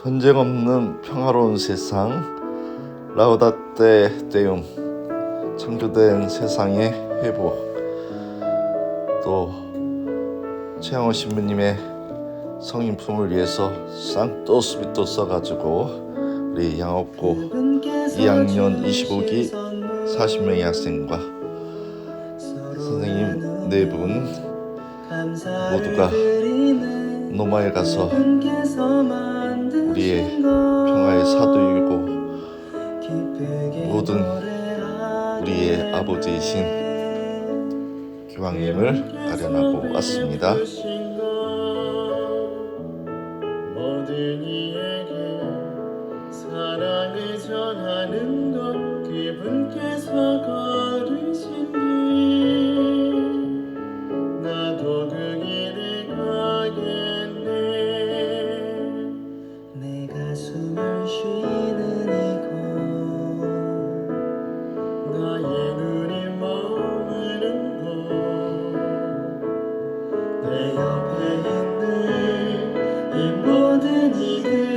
전쟁 없는 평화로운 세상 라우다테 데움 창조된 세상의 회복 또 최양호 신부님의 성인품을 위해서 쌍또스비또 써가지고 우리 양옥고 2학년 25기 40명의 학생과 선생님 네 분 모두가 노마에 가서 우리의 평화의 사도이고 모든 우리의 아버지이신 기왕님을 아련하고 왔습니다. 사랑을 전하는 것 그분께서 걸 내 가슴을 쉬는 이곳. 나의 눈이 머무는 곳 내 옆에 있는 이 모든 이들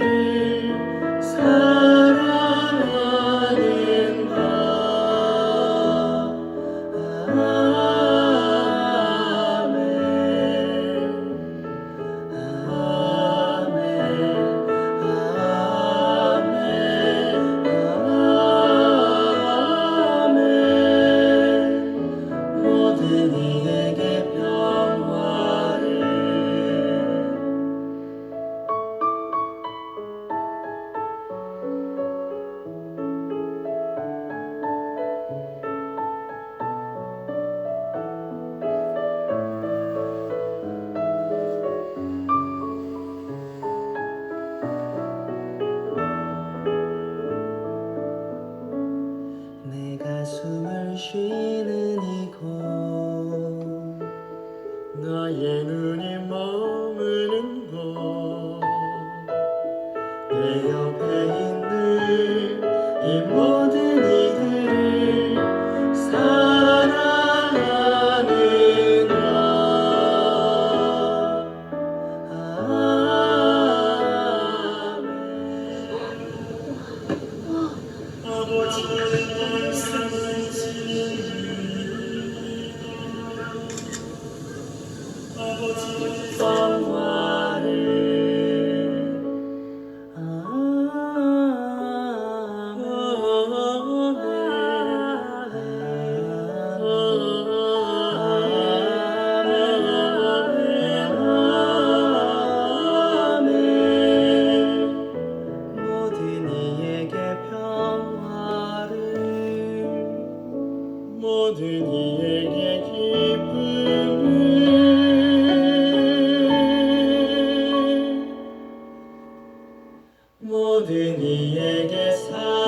나의 눈이 머무는 곳 내 옆에 있는 이 모든 모든 이에게 기쁨을 모든 이에게 사랑